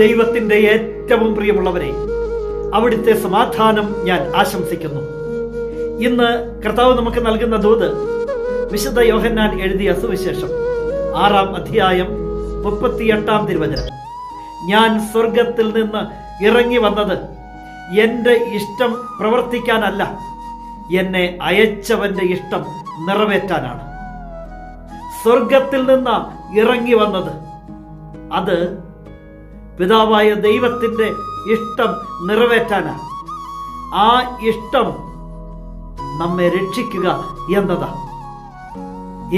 ദൈവത്തിന്റെ ഏറ്റവും പ്രിയമുള്ളവരെ അവിടുത്തെ സമാധാനം ഞാൻ ആശംസിക്കുന്നു. ഇന്ന് കർത്താവ് നമുക്ക് നൽകുന്ന ദൂത് വിശുദ്ധ യോഹന്നാൻ എഴുതിയ സുവിശേഷം ആറാം അധ്യായം മുപ്പത്തിയെട്ടാം തിരുവചനം. ഞാൻ സ്വർഗത്തിൽ നിന്ന് ഇറങ്ങി വന്നത് എന്റെ ഇഷ്ടം പ്രവർത്തിക്കാനല്ല എന്നെ അയച്ചവന്റെ ഇഷ്ടം നിറവേറ്റാനാണ്. സ്വർഗത്തിൽ നിന്ന് ഇറങ്ങി വന്നത് അത് പിതാവായ ദൈവത്തിന്റെ ഇഷ്ടം നിറവേറ്റാനാണ് ആ ഇഷ്ടം നമ്മെ രക്ഷിക്കുക എന്നതാ.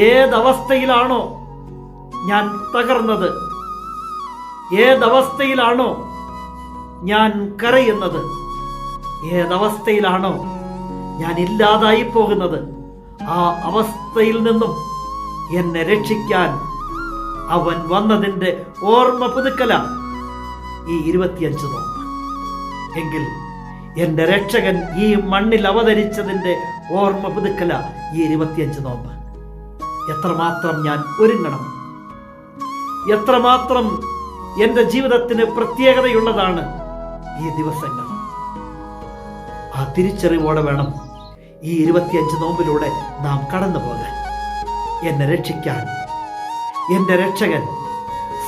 ഏതവസ്ഥയിലാണോ ഞാൻ തകർന്നത്? ഏതവസ്ഥയിലാണോ ഞാൻ കരയുന്നത്? ഏതവസ്ഥയിലാണോ ഞാൻ ഇല്ലാതായി പോകുന്നത്? ആ അവസ്ഥയിൽ നിന്നും എന്നെ രക്ഷിക്കാൻ അവൻ വന്നതിന്റെ ഓർമ്മ പുതുക്കല. ഈ ഇരുപത്തിയഞ്ച് നോമ്പ് എങ്കിൽ എന്റെ രക്ഷകൻ ഈ മണ്ണിൽ അവതരിച്ചതിന്റെ ഓർമ്മ പുതുക്കല ഈ ഇരുപത്തിയഞ്ച് നോമ്പ് എത്രമാത്രം ഞാൻ ഒരുങ്ങണം. എത്രമാത്രം എന്റെ ജീവിതത്തിന് പ്രത്യേകതയുള്ളതാണ് ഈ ദിവസങ്ങൾ. ആ തിരിച്ചറിവോടെ വേണം ഈ ഇരുപത്തിയഞ്ച് നോമ്പിലൂടെ നാം കടന്നു പോകാൻ. എന്നെ രക്ഷിക്കാൻ. എന്റെ രക്ഷകൻ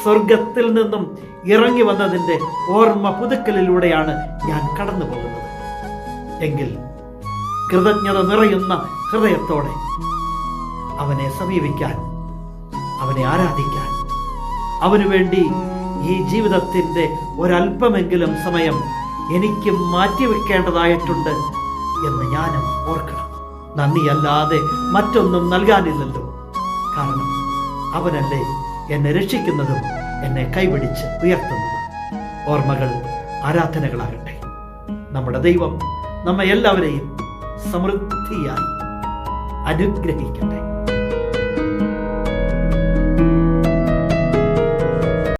സ്വർഗത്തിൽ നിന്നും ഇറങ്ങി വന്നതിന്റെ ഓർമ്മ പുതുക്കലിലൂടെയാണ് ഞാൻ കടന്നു പോകുന്നത്. എങ്കിൽ കൃതജ്ഞത നിറയുന്ന ഹൃദയത്തോടെ അവനെ സമീപിക്കാൻ അവനെ ആരാധിക്കാൻ അവനു വേണ്ടി ഈ ജീവിതത്തിന്റെ ഒരല്പമെങ്കിലും സമയം എനിക്ക് മാറ്റിവെക്കേണ്ടതായിട്ടുണ്ട് എന്ന് ഞാനും ഓർക്കണം. നന്ദിയല്ലാതെ മറ്റൊന്നും നൽകാനില്ലല്ലോ. കാരണം അവനല്ലേ എന്നെ രക്ഷിക്കുന്നതും എന്നെ കൈപിടിച്ച് ഉയർത്തുന്നത് ഓർമ്മകൾ ആരാധനകളാകട്ടെ. നമ്മുടെ ദൈവം നമ്മെ എല്ലാവരെയും സമൃദ്ധിയായി അനുഗ്രഹിക്കട്ടെ.